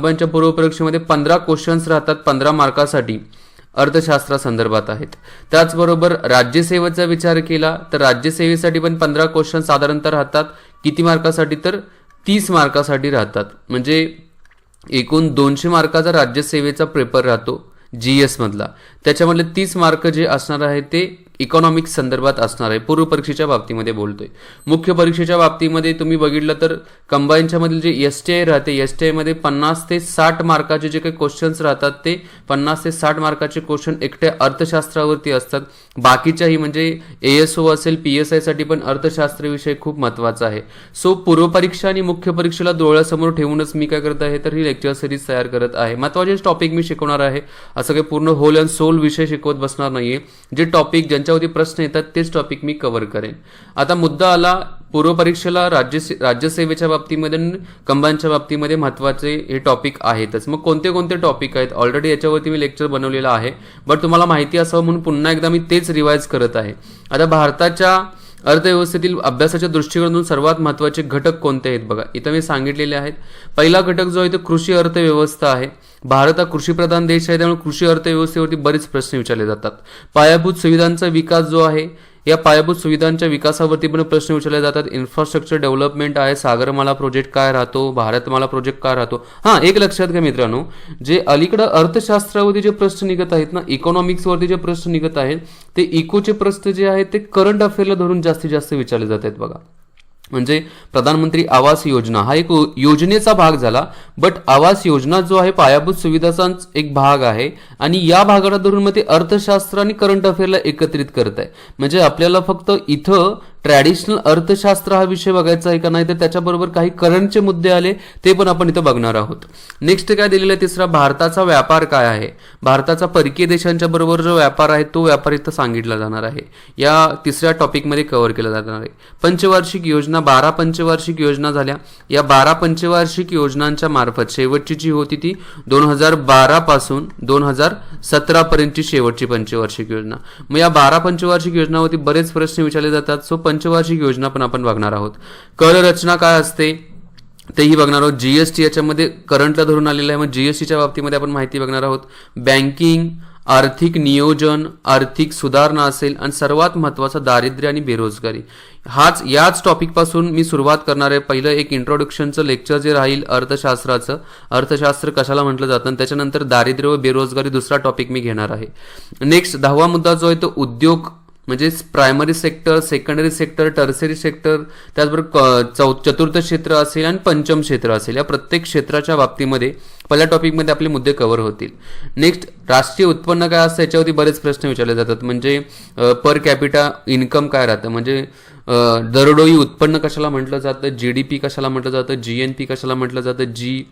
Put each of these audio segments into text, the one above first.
बाबांच्या पूर्वपरीक्षेमध्ये पंधरा क्वेश्चन्स राहतात पंधरा मार्कासाठी अर्थशास्त्रासंदर्भात आहेत. त्याचबरोबर राज्यसेवेचा विचार केला तर राज्यसेवेसाठी पण पंधरा क्वेश्चन साधारणतः राहतात. किती मार्कासाठी तर तीस मार्कासाठी राहतात. म्हणजे एकूण दोनशे मार्काचा राज्यसेवेचा पेपर राहतो जी एसमधला त्याच्यामधले तीस मार्क जे असणार आहे ते इकॉनॉमिक्स संदर्भात असणार आहे. पूर्व परीक्षेच्या बाबतीमध्ये बोलतोय. मुख्य परीक्षेच्या बाबतीमध्ये तुम्ही बघितलं तर कंबाईनच्या मधील जे एस टी आय राहते एस टी आयमध्ये पन्नास ते साठ मार्काचे जे काही क्वेश्चन्स राहतात ते पन्नास ते साठ मार्काचे क्वेश्चन एकट्या अर्थशास्त्रावरती असतात. बाकीच्याही म्हणजे ए एस ओ असेल पी एस आयसाठी पण अर्थशास्त्र विषय खूप महत्त्वाचा आहे. सो पूर्व परीक्षा आणि मुख्य परीक्षेला डोळ्यासमोर ठेवूनच मी काय करत आहे तर ही लेक्चर सिरीज तयार करत आहे. महत्त्वाचे टॉपिक मी शिकवणार आहे. असं काही पूर्ण होल अँड सोल विषय शिकवत बसणार नाहीये. जे टॉपिक ज्यांच्या ज्याच्यावरती प्रश्न येतात तेच टॉपिक मी कव्हर करेन. आता मुद्दा आला पूर्व परीक्षेला राज्य राज्यसेवेच्या बाबतीमध्ये आणि बाबतीमध्ये महत्त्वाचे हे टॉपिक आहेतच. मग कोणते कोणते टॉपिक आहेत? ऑलरेडी याच्यावरती मी लेक्चर बनवलेलं आहे. बट तुम्हाला माहिती असावं म्हणून पुन्हा एकदा मी तेच रिवाईज करत आहे. आता भारताच्या अर्थव्यवस्थेतील अभ्यासाच्या दृष्टिकोनातून सर्वात महत्त्वाचे घटक कोणते आहेत बघा. इथं मी सांगितलेले आहेत. पहिला घटक जो आहे तो कृषी अर्थव्यवस्था आहे. भारत हा कृषीप्रधान देश आहे त्यामुळे कृषी अर्थव्यवस्थेवरती बरेच प्रश्न विचारले जातात. पायाभूत सुविधांचा विकास जो आहे या पायाभूत सुविधांच्या विकासावरती पण प्रश्न विचारले जातात. इन्फ्रास्ट्रक्चर डेव्हलपमेंट आहे सागरमाला प्रोजेक्ट काय राहतो भारतमाला प्रोजेक्ट काय राहतो? हां एक लक्षात घ्या मित्रांनो जे अलीकडं अर्थशास्त्रावरती जे प्रश्न निघत आहेत ना इकॉनॉमिक्सवरती जे प्रश्न निघत आहेत ते इकोचे प्रश्न जे आहेत ते करंट अफेअरला धरून जास्तीत जास्त विचारले जात आहेत बघा. म्हणजे प्रधानमंत्री आवास योजना. हा एक योजनेचा भाग झाला बट आवास योजना जो आहे पायाभूत सुविधाचा एक भाग आहे आणि या भागाला धरून मग ते अर्थशास्त्र आणि करंट अफेअरला एकत्रित करत आहे. म्हणजे आपल्याला फक्त इथं ट्रॅडिशनल अर्थशास्त्र हा विषय बघायचा आहे का नाही तर त्याच्याबरोबर काही करंटचे मुद्दे आले ते पण आपण इथं बघणार आहोत. नेक्स्ट काय दिलेलं आहे तिसरा भारताचा व्यापार काय आहे? भारताचा परकीय देशांच्या बरोबर जो व्यापार आहे तो व्यापार इथं सांगितला जाणार आहे. या तिसऱ्या टॉपिकमध्ये कव्हर केला जाणार आहे. पंचवार्षिक योजना बारा पंचवार्षिक योजना झाल्या. या बारा पंचवार्षिक योजनांच्या मार्फत शेवटची जी होती ती दोन हजार बारा पासून दोन हजार सतरा पर्यंतची शेवटची पंचवार्षिक योजना. मग या बारा पंचवार्षिक योजनावरती बरेच प्रश्न विचारले जातात. सो पंचवार्षिक योजना पण आपण बघणार आहोत. कर रचना काय असते तेही बघणार आहोत. जीएसटी याच्यामध्ये करंटला धरून आलेलं आहे मग जीएसटीच्या बाबतीमध्ये आपण माहिती बघणार आहोत. बँकिंग आर्थिक नियोजन आर्थिक सुधारणा असेल आणि सर्वात महत्त्वाचा दारिद्र्य आणि बेरोजगारी. हाच याच टॉपिकपासून मी सुरुवात करणार आहे. पहिलं एक इंट्रोडक्शनचं लेक्चर जे राहील अर्थशास्त्राचं. अर्थशास्त्र कशाला म्हटलं जातं? आणि त्याच्यानंतर दारिद्र्य व बेरोजगारी दुसरा टॉपिक मी घेणार आहे. नेक्स्ट दहावा मुद्दा जो आहे तो उद्योग म्हणजेच primary sector secondary sector tertiary sector त्याचबरोबर क- चौ चतुर्थ क्षेत्र असेल आणि पंचम क्षेत्र असेल या प्रत्येक क्षेत्राच्या बाबतीमध्ये पहिल्या टॉपिकमध्ये आपले मुद्दे कव्हर होतील. नेक्स्ट राष्ट्रीय उत्पन्न काय असतं याच्यावरती बरेच प्रश्न विचारले जातात. म्हणजे पर कॅपिटा इन्कम काय राहतं? म्हणजे दरडोई उत्पन्न कशाला म्हटलं जातं? जी डी पी कशाला म्हटलं जातं? जी एन पी कशाला म्हटलं जातं? जी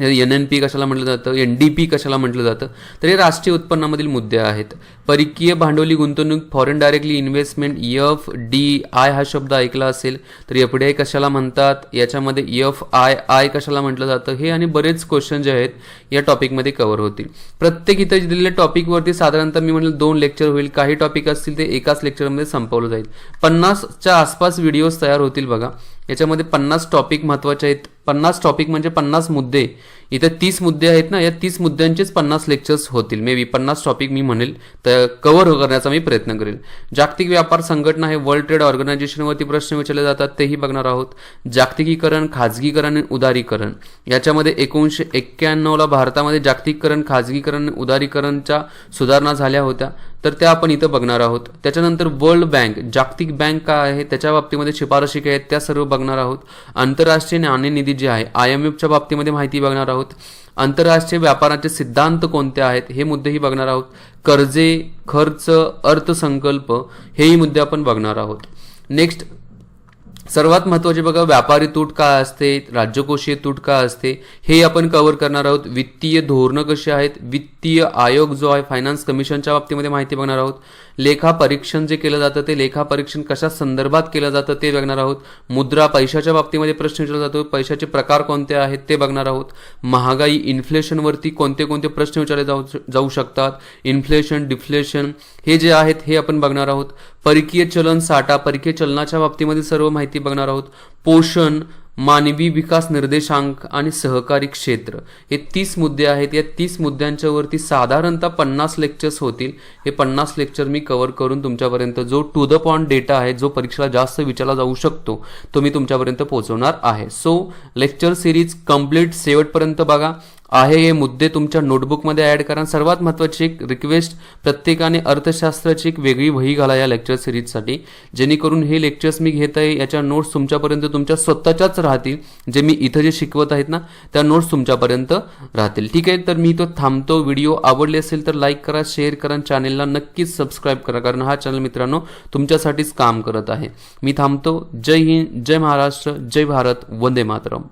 एन एन पी कशाला म्हटलं जातं? एन डी पी कशाला म्हटलं जातं? तर हे राष्ट्रीय उत्पन्नामधील मुद्दे आहेत. परकीय भांडवली गुंतवणूक foreign directly investment F D I हा शब्द ऐकला असेल तर एफ डी आय कशाला म्हणतात? याच्यामध्ये एफ आय आय कशाला म्हटलं जातं? हे आणि बरेच क्वेश्चन जे आहेत या टॉपिकमध्ये कव्हर होतील. प्रत्येक इथं दिलेल्या टॉपिकवरती साधारणतः मी म्हणलं दोन लेक्चर होईल. काही टॉपिक असतील ते एकाच लेक्चरमध्ये संपवलं जाईल. पन्नासच्या आसपास व्हिडिओज तयार होतील बघा. याच्यामध्ये पन्नास टॉपिक महत्त्वाचे आहेत. पन्नास टॉपिक म्हणजे पन्नास मुद्दे. इथं तीस मुद्दे आहेत ना या तीस मुद्द्यांचेच पन्नास लेक्चर्स होतील. मे बी पन्नास टॉपिक मी म्हणेल तर कव्हर करण्याचा मी प्रयत्न करेल. जागतिक व्यापार संघटना हे वर्ल्ड ट्रेड ऑर्गनायझेशनवरती प्रश्न विचारले जातात तेही बघणार आहोत. जागतिकीकरण खाजगीकरण आणि उदारीकरण. याच्यामध्ये एकोणीसशे एक्क्याण्णवला भारतामध्ये जागतिकीकरण खाजगीकरण आणि उदारीकरणच्या सुधारणा झाल्या होत्या. तर त्या आपण इथं बघणार आहोत. त्याच्यानंतर वर्ल्ड बँक जागतिक बँक काय आहे त्याच्या बाबतीमध्ये शिफारशी काय आहेत त्या सर्व बघणार आहोत. आंतरराष्ट्रीय नाणेनिधी जे आहे आय एम एफच्या बाबतीमध्ये माहिती बघणार आहोत. आंतरराष्ट्रीय व्यापाराचे सिद्धांत कोणते आहेत हे मुद्देही बघणार आहोत. कर्जे खर्च अर्थसंकल्प हेही मुद्दे आपण बघणार आहोत. नेक्स्ट सर्वात महत्त्वाचे बघा व्यापारी तूट काय असते राज्यकोषीय तूट काय असते हे आपण कव्हर करणार आहोत. वित्तीय धोरणं कशी आहेत? वित्तीय आयोग जो आहे फायनान्स कमिशनच्या बाबतीमध्ये माहिती बघणार आहोत. लेखा परीक्षण जे केलं जातं ते लेखा परीक्षण कशा संदर्भात केलं जातं ते बघणार आहोत. मुद्रा पैशाच्या बाबतीमध्ये प्रश्न विचारला जातो पैशाचे प्रकार कोणते आहेत ते बघणार आहोत. महागाई इन्फ्लेशनवरती कोणते कोणते प्रश्न विचारले जाऊ जाऊ शकतात. इन्फ्लेशन डिफ्लेशन हे जे आहेत हे आपण बघणार आहोत. परकीय चलन साठा परकीय चलनाच्या बाबतीमध्ये सर्व माहिती बघणार आहोत. पोषण मानवी विकास निर्देशांक आणि सहकारी क्षेत्र. हे तीस मुद्दे आहेत. या तीस मुद्द्यांच्या वरती साधारणतः पन्नास लेक्चर्स होतील. हे पन्नास लेक्चर मी कव्हर करून तुमच्यापर्यंत जो टू द पॉइंट डेटा आहे जो परीक्षेला जास्त विचारला जाऊ शकतो तो मी तुमच्यापर्यंत पोहोचवणार आहे. सो लेक्चर सिरीज कंप्लीट शेवटपर्यंत बघा. आहे हे मुद्दे तुमच्या नोटबुकमध्ये ॲड करा. सर्वात महत्त्वाची एक रिक्वेस्ट प्रत्येकाने अर्थशास्त्राची एक वेगळी वही घाला या लेक्चर सिरीजसाठी जेणेकरून हे लेक्चर्स मी घेत आहे याच्या नोट्स तुमच्यापर्यंत तुमच्या स्वतःच्याच राहतील. जे मी इथं जे शिकवत आहेत ना त्या नोट्स तुमच्यापर्यंत राहतील. ठीक आहे तर मी तो थांबतो. व्हिडिओ आवडले असेल तर लाईक करा शेअर करा चॅनेलला नक्कीच सबस्क्राईब करा. कारण हा चॅनल मित्रांनो तुमच्यासाठीच काम करत आहे. मी थांबतो. जय हिंद जय महाराष्ट्र जय भारत. वंदे मातरम.